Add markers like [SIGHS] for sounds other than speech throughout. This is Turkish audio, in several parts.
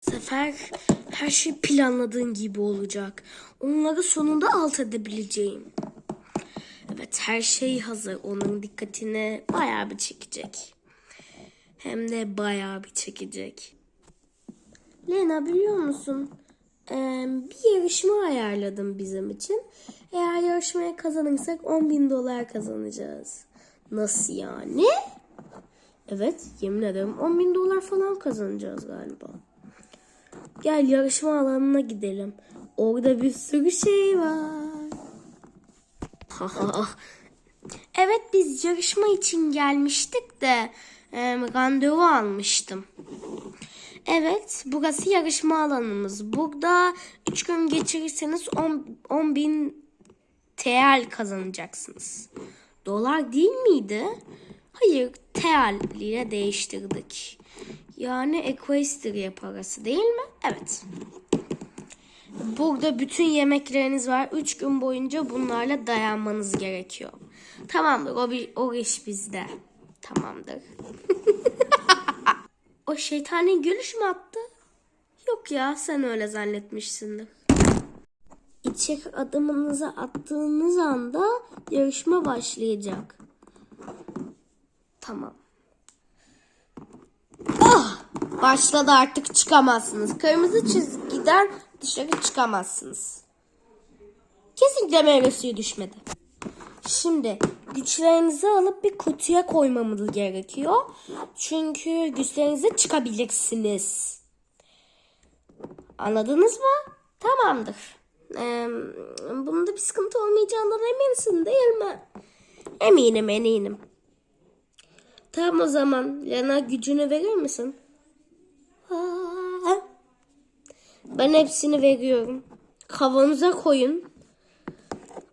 Sefer her şey planladığın gibi olacak. Onları sonunda alt edebileceğim. Evet her şey hazır. Onun dikkatini bayağı bir çekecek. Hem de bayağı bir çekecek. Lena biliyor musun? Ee, bir yarışma ayarladım bizim için. Eğer yarışmaya kazanırsak 10 bin dolar kazanacağız. Nasıl yani? Evet yemin ederim 10 bin dolar falan kazanacağız galiba. Gel yarışma alanına gidelim. Orada bir sürü şey var. [LAUGHS] evet biz yarışma için gelmiştik de e, randevu almıştım. Evet burası yarışma alanımız. Burada 3 gün geçirirseniz 10 bin TL kazanacaksınız. Dolar değil miydi? Hayır, TL ile değiştirdik. Yani Equestria parası değil mi? Evet. Burada bütün yemekleriniz var. 3 gün boyunca bunlarla dayanmanız gerekiyor. Tamamdır, o, bir, o iş bizde. Tamamdır. [LAUGHS] o şeytani gülüş mü attı? Yok ya, sen öyle zannetmişsindir. İçeri adımınızı attığınız anda yarışma başlayacak. Tamam. Başladı artık çıkamazsınız. Kırmızı çizgiden dışarı çıkamazsınız. Kesinlikle meyve suyu düşmedi. Şimdi güçlerinizi alıp bir kutuya koymamız gerekiyor. Çünkü güçlerinize çıkabilirsiniz. Anladınız mı? Tamamdır. Ee, bunda bir sıkıntı olmayacağından eminsin değil mi? Eminim eminim. Tamam o zaman Lena gücünü verir misin? Ben hepsini veriyorum. Kavanoza koyun.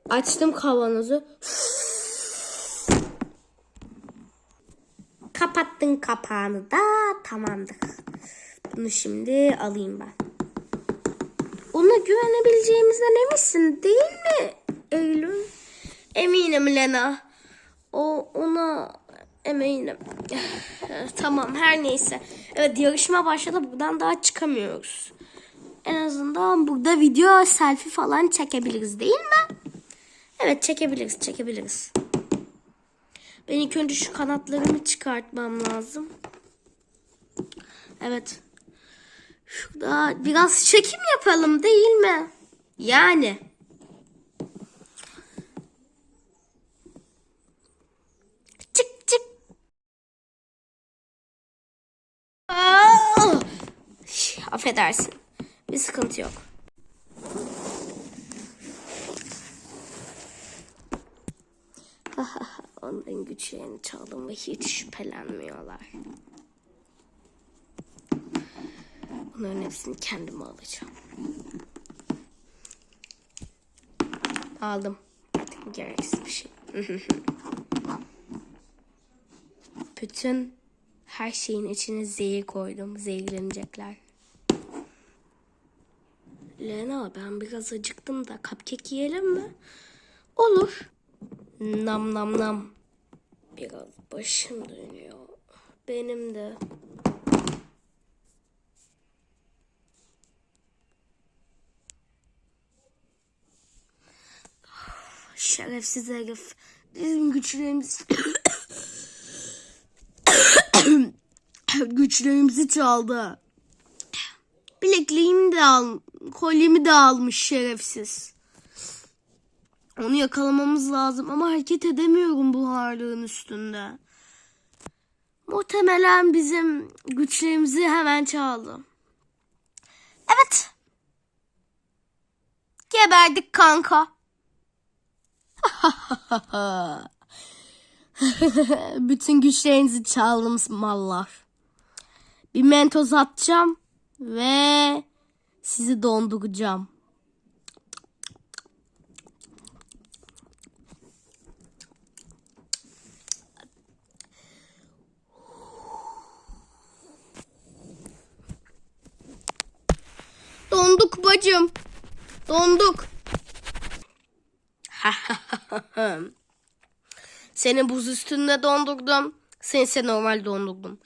Açtım kavanozu. Kapattın kapağını da tamamdır. Bunu şimdi alayım ben. Ona güvenebileceğimizden eminsin değil mi Eylül? Eminim Lena. O ona eminim. [SIGHS] tamam her neyse. Evet yarışma başladı buradan daha çıkamıyoruz. En azından burada video selfie falan çekebiliriz değil mi? Evet çekebiliriz çekebiliriz. Ben ilk önce şu kanatlarımı çıkartmam lazım. Evet. Şurada biraz çekim yapalım değil mi? Yani. Çık çık. Affedersin. Bir sıkıntı yok. [LAUGHS] Onların güçlerini çaldım ve hiç şüphelenmiyorlar. Bunların hepsini kendime alacağım. Aldım. Artık gereksiz bir şey. [LAUGHS] Bütün her şeyin içine zehir koydum. Zehirlenecekler. Lena ben biraz acıktım da cupcake yiyelim mi? Olur. Nam nam nam. Biraz başım dönüyor. Benim de. Şerefsiz herif. Bizim güçlerimiz... [COUGHS] [COUGHS] güçlerimizi çaldı. Bilekliğimi de al, kolyemi de almış şerefsiz. Onu yakalamamız lazım ama hareket edemiyorum bu harlığın üstünde. Muhtemelen bizim güçlerimizi hemen çaldı. Evet. Geberdik kanka. [LAUGHS] Bütün güçlerinizi çaldım mallar. Bir mentos atacağım ve sizi donduracağım. Donduk bacım. Donduk. [LAUGHS] Seni buz üstünde dondurdum. Seni ise normal dondurdum.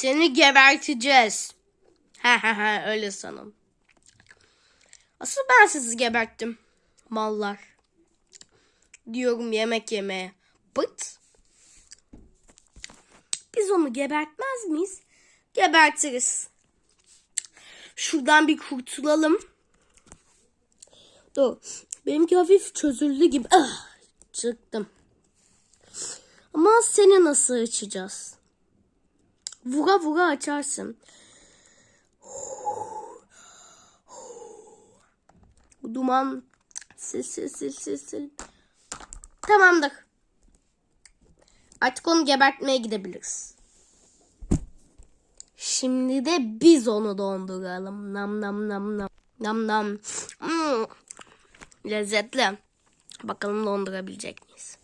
Seni geberteceğiz. Ha ha ha öyle sanın. Asıl ben sizi geberttim. Mallar. Diyorum yemek yemeye. Bıt. Biz onu gebertmez miyiz? Gebertiriz. Şuradan bir kurtulalım. Dur. Benimki hafif çözüldü gibi. Ah, çıktım. Ama seni nasıl açacağız? Vura vura açarsın. Duman sil sil sil sil sil. Tamamdır. Artık onu gebertmeye gidebiliriz. Şimdi de biz onu donduralım. Nam nam nam nam. Nam nam. Hmm. Lezzetli. Bakalım dondurabilecek miyiz?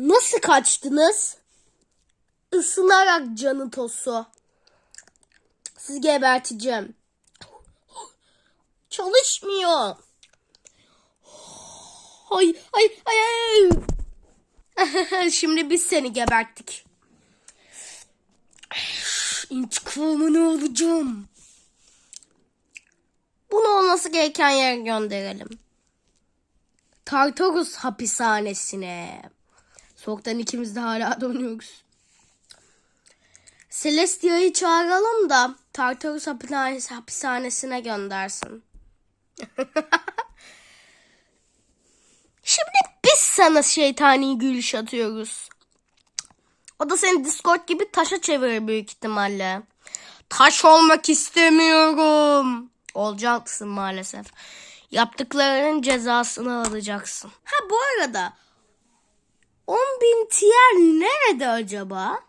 Nasıl kaçtınız? Isınarak canı tosu. Sizi geberteceğim. Çalışmıyor. Ay ay ay ay. [LAUGHS] Şimdi biz seni geberttik. İntikamını alacağım. Bunu olması gereken yere gönderelim. Tartarus hapishanesine. Soğuktan ikimiz de hala donuyoruz. Celestia'yı çağıralım da Tartarus hapishanesi, hapishanesine göndersin. [LAUGHS] Şimdi biz sana şeytani gülüş atıyoruz. O da seni Discord gibi taşa çevirir büyük ihtimalle. Taş olmak istemiyorum. Olacaksın maalesef. Yaptıklarının cezasını alacaksın. Ha bu arada 10.000 tiyer nerede acaba?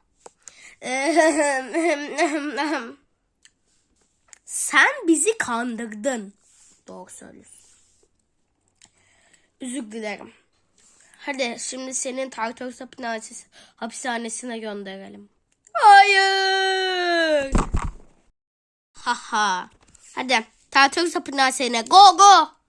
Sen bizi kandırdın. Doğru söylüyorsun. Özür dilerim. Hadi şimdi senin Tartarus hapishanesi, hapishanesine gönderelim. Hayır. Haha. Hadi Tartarus hapishanesine go go.